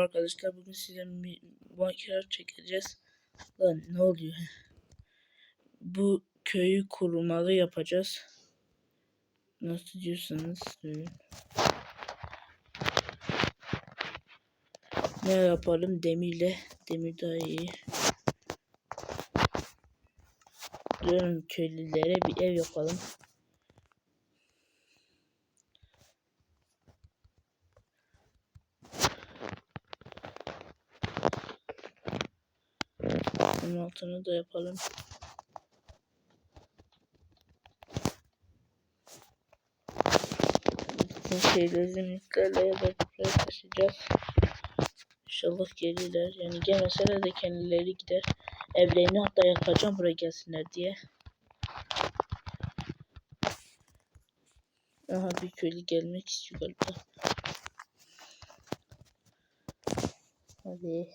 arkadaşlar. Bugün size Minecraft çekeceğiz. Lan ne oluyor? Bu köyü korumalı yapacağız. Nasıl diyorsanız. Ne yapalım demirle? Demir daha iyi. Diyorum köylülere bir ev yapalım. Bunun altını da yapalım. Bütün şeyleri ya da buraya taşıyacağız. İnşallah gelirler. Yani gelmeseler de kendileri gider. Evlerini hatta yakacağım buraya gelsinler diye. Aha bir köylü gelmek istiyor galiba. Hadi.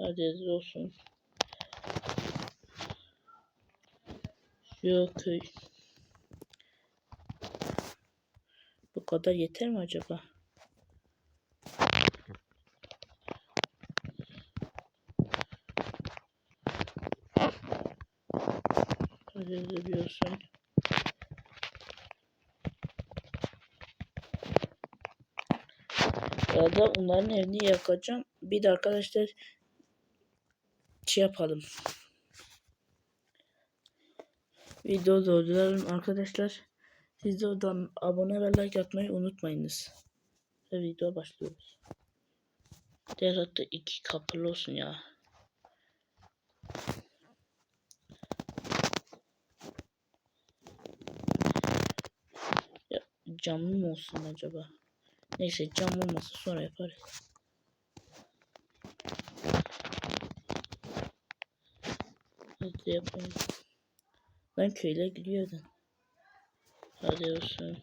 Hadi olsun. Köy. Bu kadar yeter mi acaba? Hadi hızlı bir olsun. Ya da onların evini yakacağım. Bir de arkadaşlar şey yapalım. Video durduralım arkadaşlar. Siz de oradan abone ve like atmayı unutmayınız. Ve video başlıyoruz. Diğer hatta iki kapılı olsun ya. ya camlı mı olsun acaba? Neyse cam olmasa sonra yaparız. Hadi yapalım. Ben köyle gidiyordum. Hadi olsun.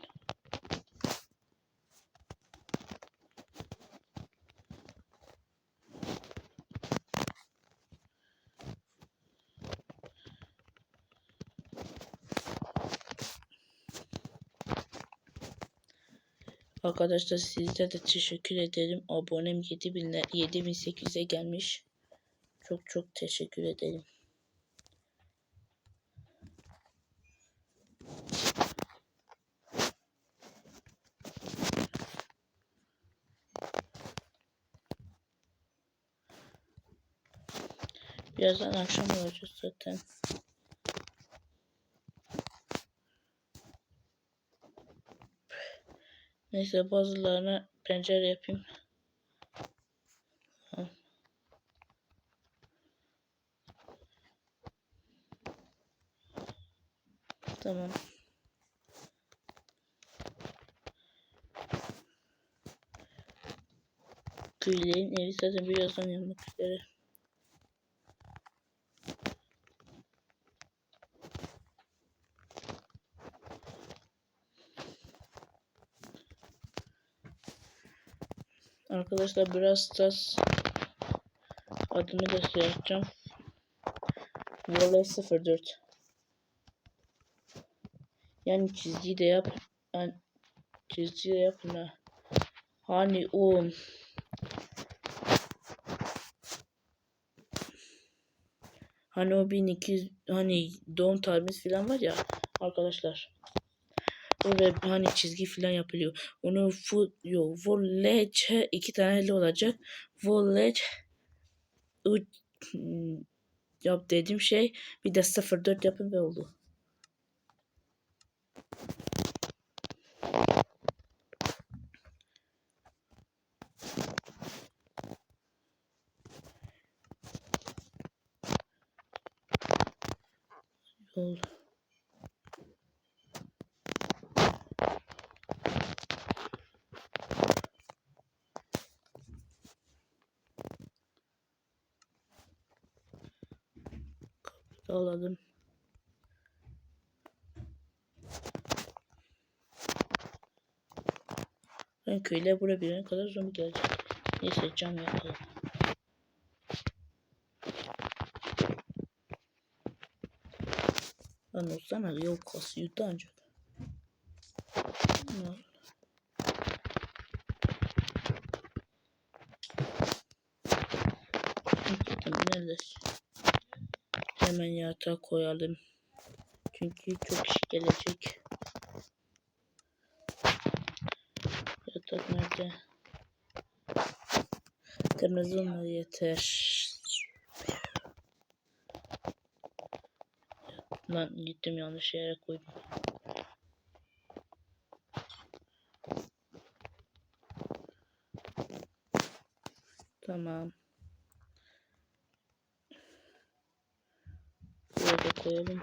Arkadaşlar sizlere de teşekkür ederim. Abonem 7000 7800'e gelmiş. Çok çok teşekkür ederim. Birazdan akşam olacak zaten. Neyse bazılarına pencere yapayım. Tamam. Köylerin evi zaten birazdan yanmak üzere. Arkadaşlar biraz tas adını göstereceğim. Volley 04 Yani çizgiyi de yap. Yani çizgiyi de yapın ha. Hani o Hani o 1200 hani doğum tarihimiz falan var ya arkadaşlar. Orada hani çizgi falan yapılıyor. Onu full yo volage iki tane L olacak. Volage yap dediğim şey bir de 04 yapın ve oldu. Yol. doladım. Ben köyle buraya bir kadar zombi gelecek. Neyse cam yapalım. Lan olsana yok kası yuttu ancak. Neredesin? Hemen yatağa koyalım. Çünkü çok iş gelecek. Yatak nerede? Kırmızı olmalı yeter. Lan gittim yanlış yere koydum. Tamam. Buraya da koyalım.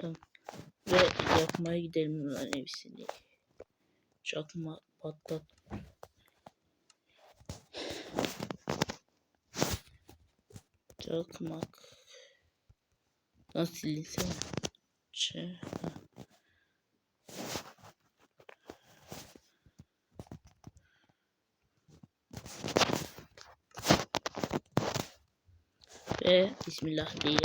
Tamam. Ve yapmaya gidelim lan hepsini. Çakma patlat. Çakmak. Nasıl silinsene? Ç. Ve Bismillah diye.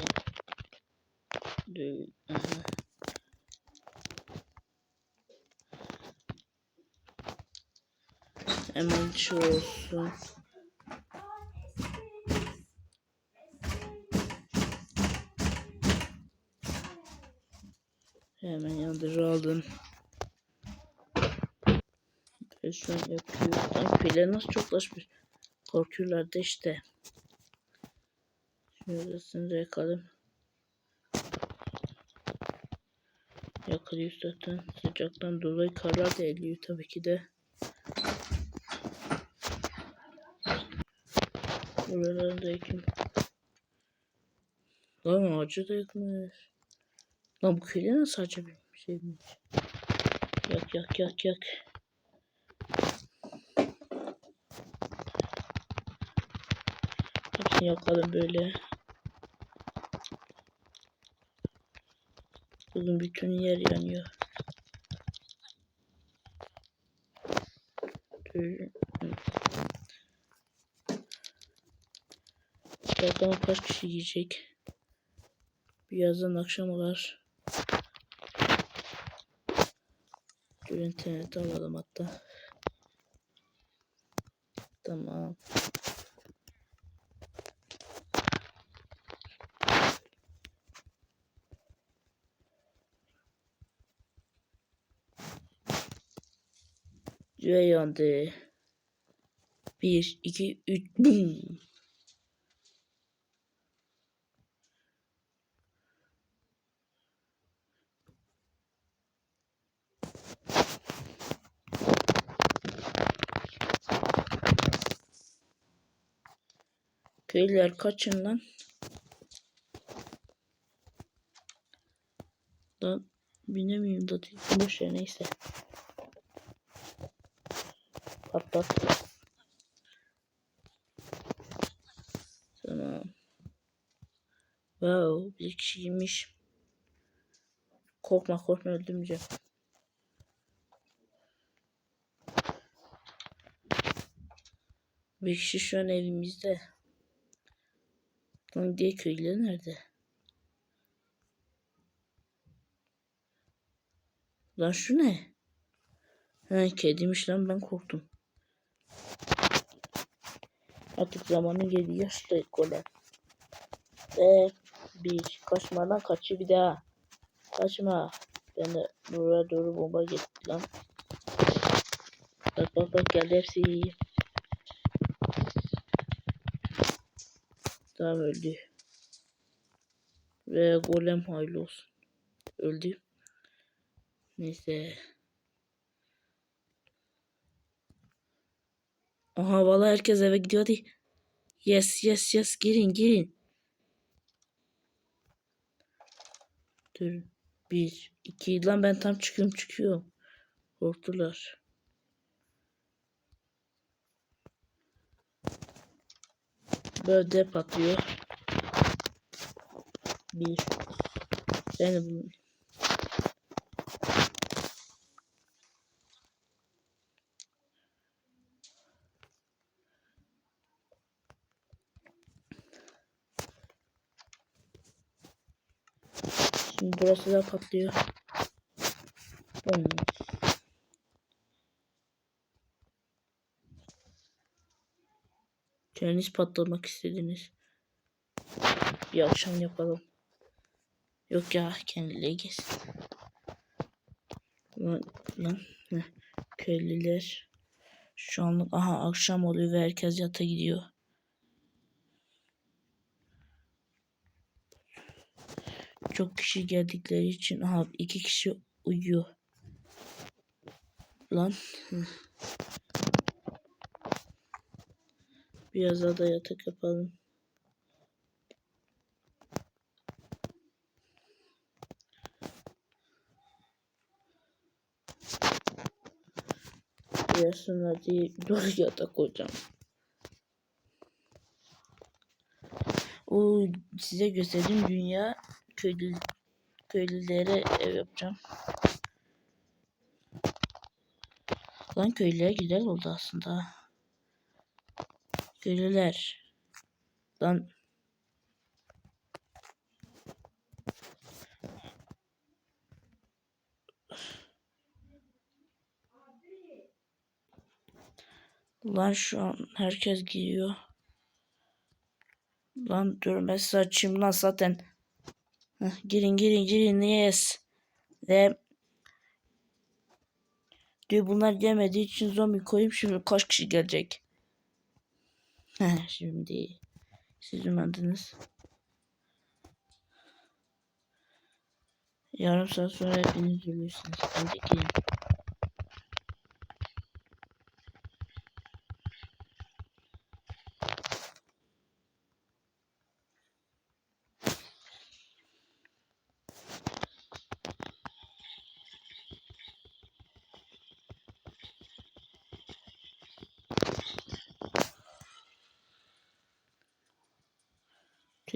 Hemen şu olsun. Hemen şu an yapıyor. Pile nasıl çoklaşmış. Korkuyorlar da işte. Da yakalım. Yakalıyor zaten. Sıcaktan dolayı karlar da eriyor tabii ki de. Buraları da yakın. Lan ağacı da yakmış. Lan bu köyle nasıl ağaca bir şeymiş? Yak yak yak yak. Hepsini yakalım böyle. Bugün bütün yer yanıyor. Bakalım kaç kişi yiyecek. Birazdan akşam olar. Dur internet alalım hatta. Tamam. Ve yandı. Bir, iki, üç, bum. Köylüler kaçın lan. Lan binemiyorum da. Boş ver neyse. Patlat. Tamam. Wow bir kişiymiş. Korkma korkma öldürmeyeceğim. Bir kişi şu an evimizde. Lan diye köylüler nerede? Lan şu ne? Ha kediymiş lan ben korktum. Artık zamanı geldi yaşlı golem. Ve bir kaçma lan kaçıyor bir daha. Kaçma. Ben de buraya doğru bomba gitti lan. Bak bak bak geldi hepsi iyi. Tamam öldü. Ve golem hayırlı olsun. Öldü. Neyse. Aha valla herkes eve gidiyor hadi. Yes yes yes girin girin. Dur. Bir, iki. Lan ben tam çıkıyorum çıkıyorum. Korktular. Böyle de patlıyor. Bir. Ben bunu. Şimdi burası da patlıyor. Hmm. Kendiniz patlamak istediniz. Bir akşam yapalım. Yok ya kendileri gelsin. Lan, lan. heh, Köylüler. Şu anlık aha akşam oluyor ve herkes yata gidiyor. Çok kişi geldikleri için aha iki kişi uyuyor. Lan. Biraz daha da yatak yapalım. Sonra diye doğru yatak koyacağım. O size gösterdiğim dünya köylü köylülere ev yapacağım. Lan köylüler güzel oldu aslında. Köylüler. Lan Lan şu an herkes giyiyor. Lan dur ben size açayım lan zaten. Girin girin girin yes. Ve diyor bunlar gelmediği için zombi koyayım şimdi kaç kişi gelecek. Şimdi siz umadınız. Yarım saat sonra hepiniz ölürsünüz. Hadi girin.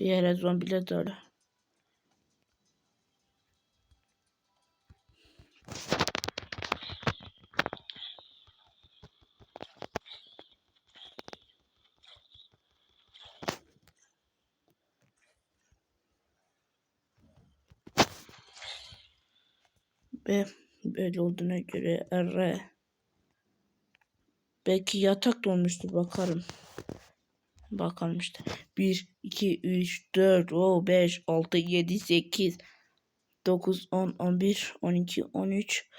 Diğer zombiler de öyle. Ve böyle olduğuna göre R. Belki yatak da olmuştur bakarım. Bakalım işte. 1, 2, 3, 4, o 5, 6, 7, 8, 9, 10, 11, 12, 13,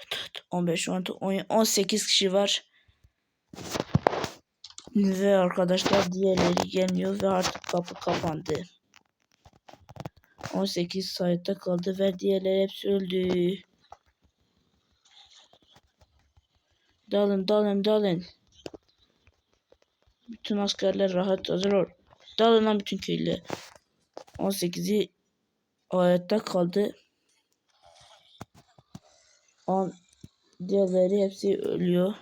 15, 16, 17, 18 kişi var. Ve arkadaşlar diğerleri gelmiyor ve artık kapı kapandı. 18 sayıda kaldı ve diğerleri hepsi öldü. Dalın dalın dalın. Bütün askerler rahat hazır ol. Dalın lan bütün köylüler. 18'i hayatta kaldı. 10 diğerleri hepsi ölüyor.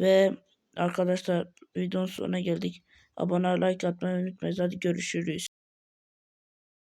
Ve arkadaşlar videonun sonuna geldik. Abone like atmayı unutmayın. Hadi görüşürüz.